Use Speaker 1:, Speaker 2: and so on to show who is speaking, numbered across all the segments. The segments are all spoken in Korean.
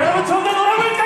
Speaker 1: 여러분 좀더 놀아볼까요?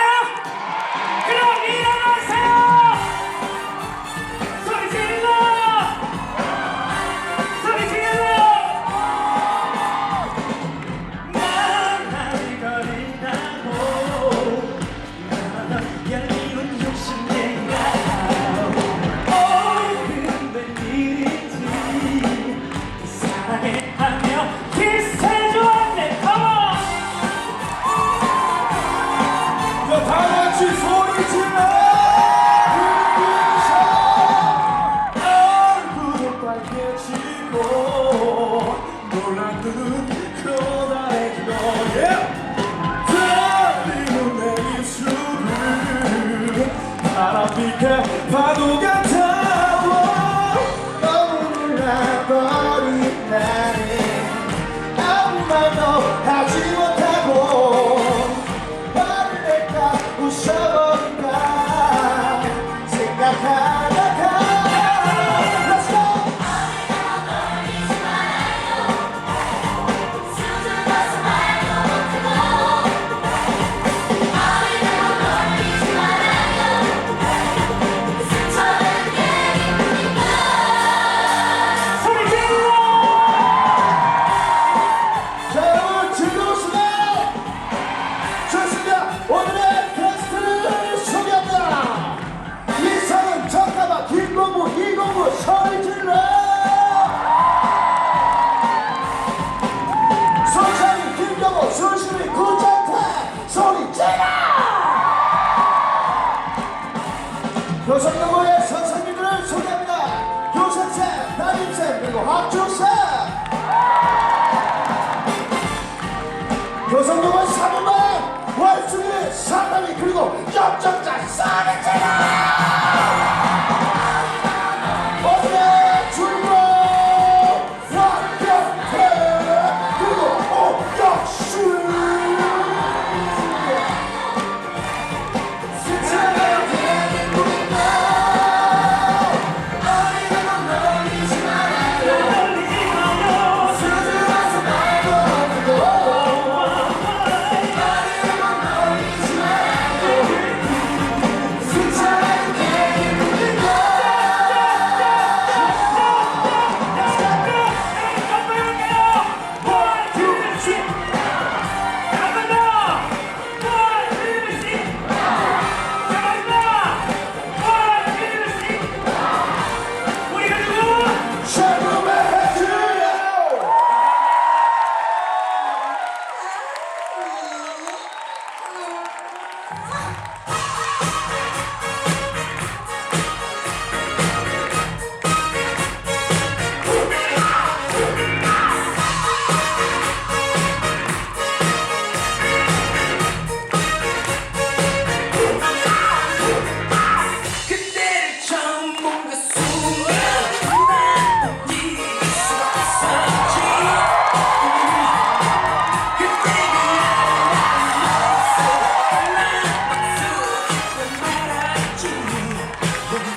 Speaker 2: 비켜. 파도가 교성동호회 선생님들을 소개합니다. 교생쌤, 담임쌤, 그리고 학주쌤. 교성동호회 사무반, 월수기, 사다이 그리고